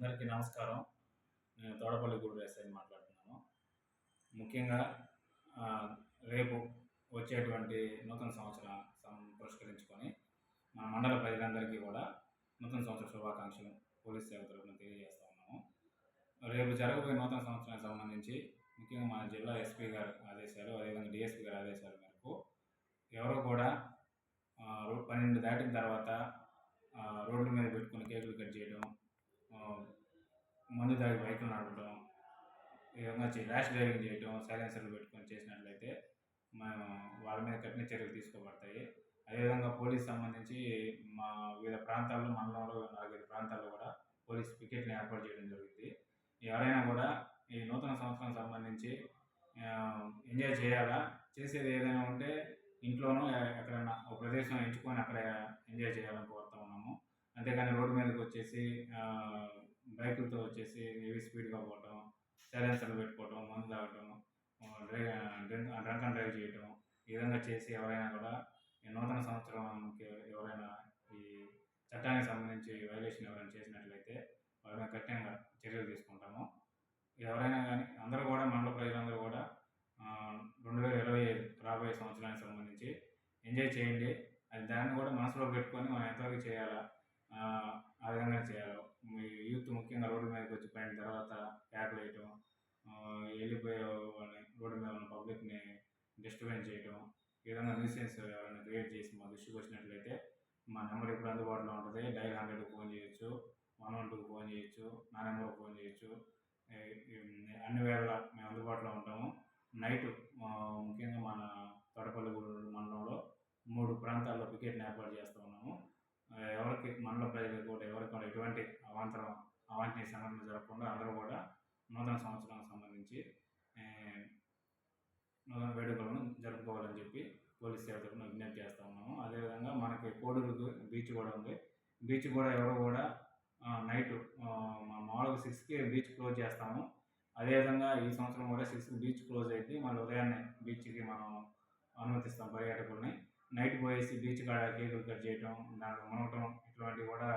అందరికీ నమస్కారం. నేను తోడపల్లి గుడి ఎస్ఐ మాట్లాడుతున్నాను. ముఖ్యంగా రేపు వచ్చేటువంటి నూతన సంవత్సరం పురస్కరించుకొని మన మండల ప్రజలందరికీ కూడా నూతన సంవత్సర శుభాకాంక్షలు పోలీస్ సేవ తరఫున తెలియజేస్తా ఉన్నాము. రేపు జరగబోయే నూతన సంవత్సరానికి సంబంధించి ముఖ్యంగా మన జిల్లా ఎస్పీ గారు ఆదేశాలు అదేవిధంగా డిఎస్పీ గారి ఆదేశాల మేరకు ఎవరు కూడా పన్నెండు దాటిన తర్వాత రోడ్డు రోడ్ల మీద పెట్టుకుని కేకులు మందు దాడి బైకులు నడపడం ఈ విధంగా ర్యాష్ డ్రైవింగ్ చేయడం సైలెన్సర్లు పెట్టుకొని చేసినట్లయితే మనం వాళ్ళ మీద కఠిన చర్యలు తీసుకోబడతాయి. అదేవిధంగా పోలీస్ సంబంధించి మా వివిధ ప్రాంతాల్లో మండలంలో నాలుగైదు ప్రాంతాల్లో కూడా పోలీస్ పికెట్ని ఏర్పాటు చేయడం జరుగుతుంది. ఎవరైనా కూడా ఈ నూతన సంవత్సరం సంబంధించి ఎంజాయ్ చేయాలా? చేసేది ఏదైనా ఉంటే ఇంట్లోనూ ఎక్కడైనా ఒక ప్రదేశం ఎంచుకొని అక్కడ ఎంజాయ్ చేయాలని కోరుతా ఉన్నాము. అంతేకాని రోడ్డు మీదకి వచ్చేసి బైకులతో వచ్చేసి ఏవి స్పీడ్గా పోవటం సైలెన్సర్లు పెట్టుకోవటం మందు తాగటం drive drink drunk and drive చేయటం ఈ విధంగా చేసి ఎవరైనా కూడా ఈ నూతన సంవత్సరంకి ఎవరైనా ఈ చట్టానికి సంబంధించి వైలేషన్ ఎవరైనా చేసినట్లయితే వాళ్ళ కఠినంగా చర్యలు తీసుకుంటాము. ఎవరైనా కానీ అందరూ కూడా మండల ప్రజలందరూ కూడా రెండు వేల ఇరవై ఐదు రాబోయే సంవత్సరానికి సంబంధించి ఎంజాయ్ చేయండి. అది దాన్ని కూడా మనసులో పెట్టుకొని మనం ఎంతవరకు చేయాలా ఆ, విధంగా చేయాలి. మీ యూత్ ముఖ్యంగా రోడ్డు మీదకి వచ్చి పైన తర్వాత ట్యాక్లు వేయటం వెళ్ళిపోయే వాళ్ళని రోడ్డు మీద ఉన్న పబ్లిక్ని డిస్టర్బెన్స్ చేయటం ఈ విధంగా న్యూసెన్స్ ఎవరైనా క్రియేట్ చేసి మా దృష్టికి వచ్చినట్లయితే మా నెంబర్ ఇప్పుడు అందుబాటులో ఉంటుంది. డైల్ హండ్రెడ్కి ఫోన్ చేయొచ్చు వన్ వన్ టూకి ఫోన్ చేయొచ్చు నా నెంబర్కి ఫోన్ చేయొచ్చు. అన్ని వేళ మేము అందుబాటులో ఉంటాము. నైట్ ముఖ్యంగా మన తొడపల్లి మండలంలో మూడు ప్రాంతాల్లో పికెట్ని ఏర్పాటు చేస్తూ ఉన్నాము. ఎవరికి మండల ప్రజలకు కూడా ఎవరికి కూడా ఎటువంటి అవాంతరం అవాంఛనీయ సంఘటన జరగకుండా అందరూ కూడా నూతన సంవత్సరానికి సంబంధించి నూతన వేడుకలను జరుపుకోవాలని చెప్పి పోలీస్ సేవ తరఫున విజ్ఞప్తి చేస్తూ ఉన్నాము. అదేవిధంగా మనకి కోడూరు బీచ్ కూడా ఉంది. బీచ్ కూడా ఎవరు కూడా నైట్ మామూలుగా సిక్స్కి బీచ్ క్లోజ్ చేస్తాము. అదేవిధంగా ఈ సంవత్సరం కూడా సిక్స్కి బీచ్ క్లోజ్ అయితే మళ్ళీ ఉదయాన్నే బీచ్కి మనం అనుమతిస్తాం పర్యాటకుల్ని. నైట్ పోయేసి బీచ్ కాడ కేకులు కట్ చేయటం నాకు మునగటం ఇటువంటివి కూడా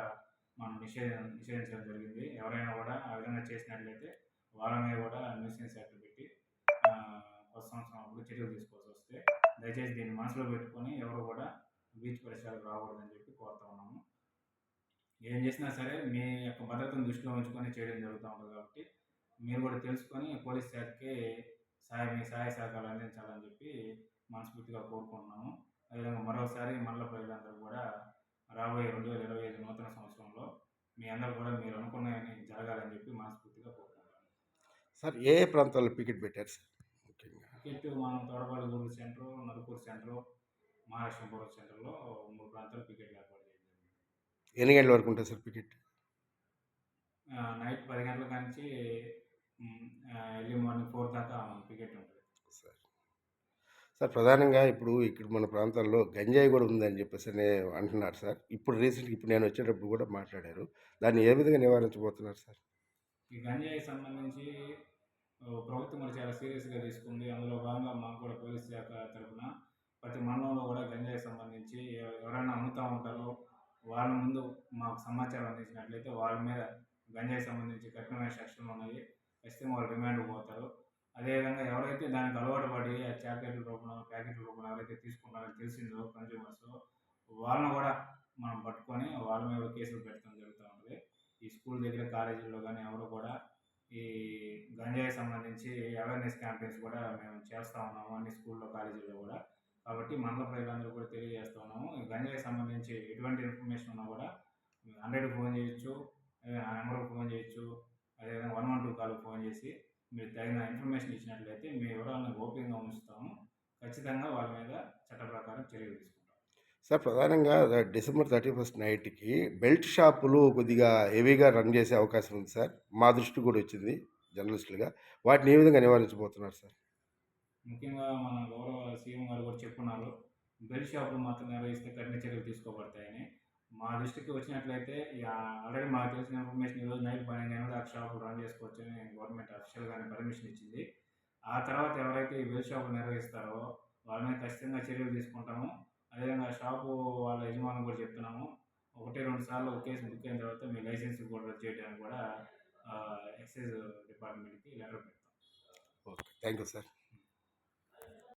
మనం నిషేధం నిషేధించడం జరిగింది. ఎవరైనా కూడా ఆ విధంగా చేసినట్లయితే వాళ్ళ మీద కూడా న్యూసెన్స్ యాక్ట్ పెట్టి కొత్త సంవత్సరం అప్పుడు చర్యలు తీసుకోవాల్సి వస్తే దయచేసి దీన్ని మనసులో పెట్టుకొని ఎవరు కూడా బీచ్ పరిసరాలకు రాకూడదని చెప్పి కోరుతా ఉన్నాము. ఏం చేసినా సరే మీ యొక్క భద్రతను దృష్టిలో ఉంచుకొని చేయడం జరుగుతూ ఉంటుంది కాబట్టి మీరు కూడా తెలుసుకొని పోలీస్ శాఖకి సహాయ మీ సహాయ సహకారాలు అందించాలని చెప్పి మనస్ఫూర్తిగా కోరుకుంటున్నాము. అదేవిధంగా మరోసారి మండల ప్రజలందరూ కూడా రాబోయే రెండు వేల ఇరవై ఐదు నూతన సంవత్సరంలో మీ అందరూ కూడా మీరు అనుకున్నవి జరగాలని చెప్పి మనస్ఫూర్తిగా కోరుకుంటున్నాను. సార్ ఏ ఏ ప్రాంతాల్లో పికెట్ పెట్టారు సార్? టికెట్ మనం తోడపాడు గూడూరు సెంటర్ నలుపూరు సెంటర్ మహాలక్ష్మీపురం సెంటర్లో మూడు ప్రాంతాలు టికెట్లు ఏర్పాటు చేయడం ఎన్ని గంటల వరకు ఉంటుంది సార్ పికెట్? నైట్ పది గంటల నుంచి ఎర్లీ మార్నింగ్ ఫోర్ దాకా టికెట్ ఉంటుంది. సార్. సార్ ప్రధానంగా ఇప్పుడు ఇక్కడ మన ప్రాంతాల్లో గంజాయి కూడా ఉందని చెప్పేసి అంటున్నారు సార్. ఇప్పుడు రీసెంట్గా ఇప్పుడు నేను వచ్చేటప్పుడు కూడా మాట్లాడారు. దాన్ని ఏ విధంగా నివారించబోతున్నారు సార్? ఈ గంజాయి సంబంధించి ప్రభుత్వం కూడా చాలా సీరియస్గా తీసుకుంది. అందులో భాగంగా మాకు కూడా పోలీస్ శాఖ తరఫున ప్రతి మండలంలో కూడా గంజాయి సంబంధించి ఎవరైనా అమ్ముతూ ఉంటారో వాళ్ళ ముందు మాకు సమాచారం అందించినట్లయితే వాళ్ళ మీద గంజాయి సంబంధించి కఠినమైన శిక్షలు ఉన్నాయి. ఖచ్చితంగా వాళ్ళు రిమాండ్ పోతారు. అదేవిధంగా ఎవరైతే దానికి అలవాటు పడి ఆ చాక్లెట్ల రూపంలో ప్యాకెట్ల రూపంలో ఎవరైతే తీసుకున్నారో తెలిసిందో కన్జ్యూమర్స్ వాళ్ళని కూడా మనం పట్టుకొని వాళ్ళ మీద కేసులు పెట్టడం జరుగుతూ ఉంటుంది. ఈ స్కూల్ దగ్గర కాలేజీల్లో కానీ ఎవరు కూడా ఈ గంజాయి సంబంధించి అవేర్నెస్ క్యాంపెయిన్స్ కూడా మేము చేస్తూ ఉన్నాము అన్ని స్కూల్లో కాలేజీల్లో కూడా. కాబట్టి మండల ప్రజలందరూ కూడా తెలియజేస్తూ ఉన్నాము. ఈ గంజాయి సంబంధించి ఎటువంటి ఇన్ఫర్మేషన్ ఉన్నా కూడా హండ్రెడ్కి ఫోన్ చేయొచ్చు ఆ నెంబర్కి ఫోన్ చేయొచ్చు అదేవిధంగా వన్ వన్ టూ కాల్కి ఫోన్ చేసి మీరు తగిన ఇన్ఫర్మేషన్ ఇచ్చినట్లయితే మీ వివరాలను ఓపెన్గా ఉంచుతాము. ఖచ్చితంగా వాళ్ళ మీద చట్ట ప్రకారం చర్యలు తీసుకుంటాం. సార్ ప్రధానంగా డిసెంబర్ థర్టీ ఫస్ట్ నైట్కి బెల్ట్ షాపులు కొద్దిగా హెవీగా రన్ చేసే అవకాశం ఉంది సార్. మా దృష్టి కూడా వచ్చింది జర్నలిస్టులుగా. వాటిని ఏ విధంగా నివారించబోతున్నారు సార్? ముఖ్యంగా మన గౌరవ సీఎం గారు కూడా చెప్పున్నారు. బెల్ట్ షాపులు మాత్రం నిర్వహిస్తే కఠిన చర్యలు తీసుకోబడతాయని. మా దృష్టికి వచ్చినట్లయితే ఆల్రెడీ మాకు తెలిసిన ఇన్ఫర్మేషన్ ఈరోజు నైట్ పన్నెండు గంటలకు ఆ షాపులు రన్ చేసుకోవచ్చని గవర్నమెంట్ అఫీషియల్గానే పర్మిషన్ ఇచ్చింది. ఆ తర్వాత ఎవరైతే ఈ బెల్ట్ షాపులు నిర్వహిస్తారో వాళ్ళ మీద ఖచ్చితంగా చర్యలు తీసుకుంటాము. అదేవిధంగా షాపు వాళ్ళ యజమాని కూడా చెప్తున్నాము. ఒకటి రెండు సార్లు ఒక కేసు బుక్ అయిన తర్వాత మీ లైసెన్స్ కూడా రద్దు చేయడానికి కూడా ఎక్సైజ్ డిపార్ట్మెంట్కి లెటర్ పెడతాం. Okay thank you sir.